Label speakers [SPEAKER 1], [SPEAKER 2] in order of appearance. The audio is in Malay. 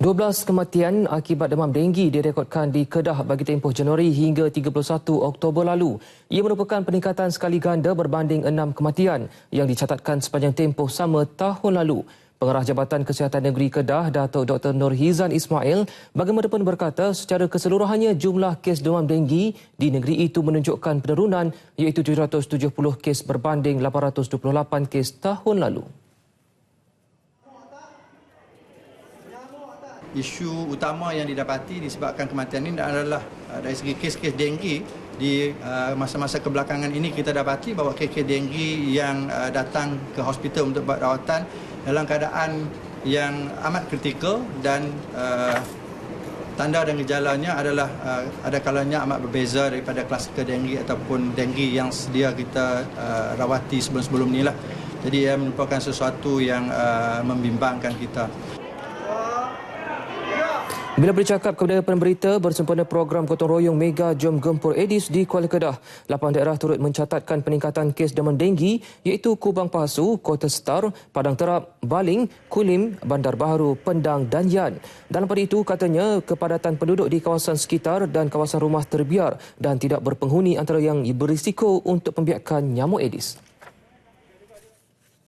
[SPEAKER 1] 12 kematian akibat demam denggi direkodkan di Kedah bagi tempoh Januari hingga 31 Oktober lalu. Ia merupakan peningkatan sekali ganda berbanding enam kematian yang dicatatkan sepanjang tempoh sama tahun lalu. Pengarah Jabatan Kesihatan Negeri Kedah, Datuk Dr. Nur Hizan Ismail, bagaimanapun berkata secara keseluruhannya jumlah kes demam denggi di negeri itu menunjukkan penurunan iaitu 770 kes berbanding 828 kes tahun lalu.
[SPEAKER 2] Isu utama yang didapati disebabkan kematian ini adalah uh, dari segi kes-kes denggi di uh, masa-masa kebelakangan ini kita dapati bahawa kes-kes denggi yang uh, datang ke hospital untuk buat rawatan dalam keadaan yang amat kritikal dan tanda dan gejalanya adalah ada kalanya amat berbeza daripada klasikal denggi ataupun denggi yang sedia kita rawati sebelum-sebelum ini lah. Jadi ia merupakan sesuatu yang membimbangkan kita.
[SPEAKER 1] Bila bercakap kepada pemberita bersempena program gotong royong Mega Jom Gempur Edis di Kuala Kedah, lapan daerah turut mencatatkan peningkatan kes demam denggi iaitu Kubang Pasu, Kota Star, Padang Terap, Baling, Kulim, Bandar Baharu, Pendang dan Yan. Dalam pada itu, katanya kepadatan penduduk di kawasan sekitar dan kawasan rumah terbiar dan tidak berpenghuni antara yang berisiko untuk pembiakan nyamuk Edis.